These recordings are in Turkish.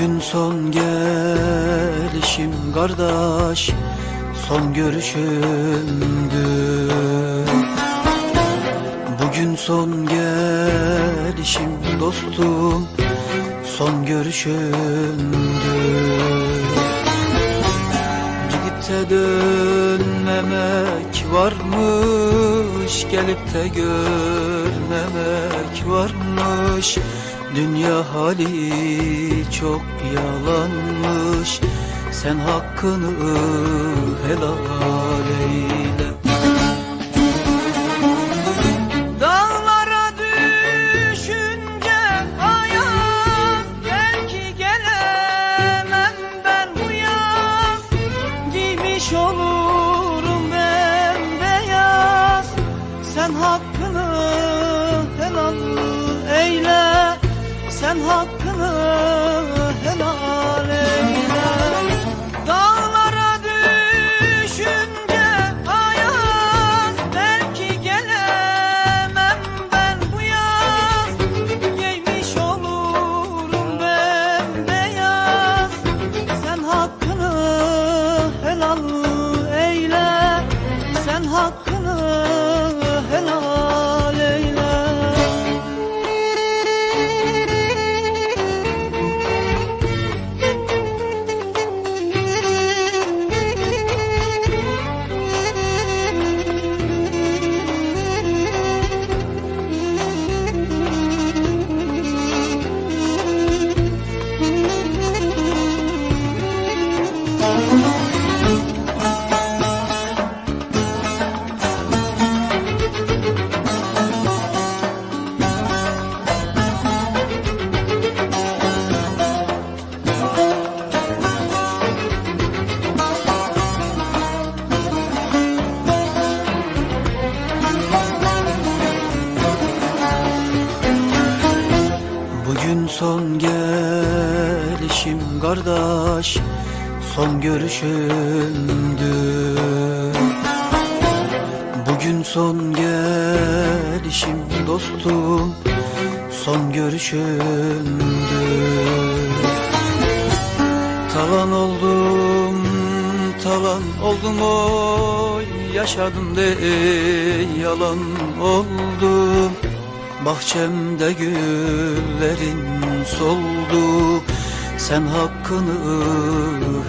Bugün son gelişim kardeş Son görüşümdü. Bugün son gelişim dostum Son görüşümdü. Gidip de dönmemek varmış Gelip de görmemek varmış Dünya hali çok yalanmış. Sen hakkını helal eyle Sen Bugün son gelişim kardeş Son görüşümdü. Bugün son gelişim dostum Son görüşümdü. Talan oldum, talan oldum oy Yaşadım de yalan oldum Bahçemde güllerin soldu. Sen hakkını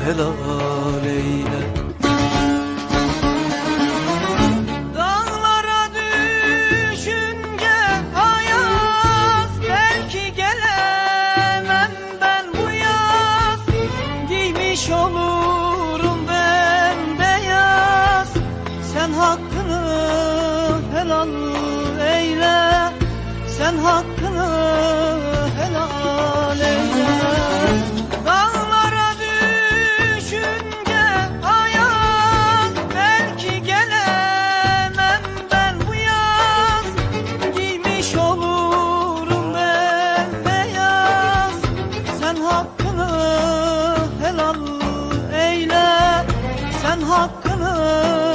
helal eyle. Gelemem ben bu yaz. Giymiş olurum bembeyaz Sen hakkını helal eyle Sen hakkını helal eyle Dağlara düşünce hayat Belki gelemem ben bu yaz. Giymiş olurum bembeyaz Sen hakkını helal eyle. Sen hakkını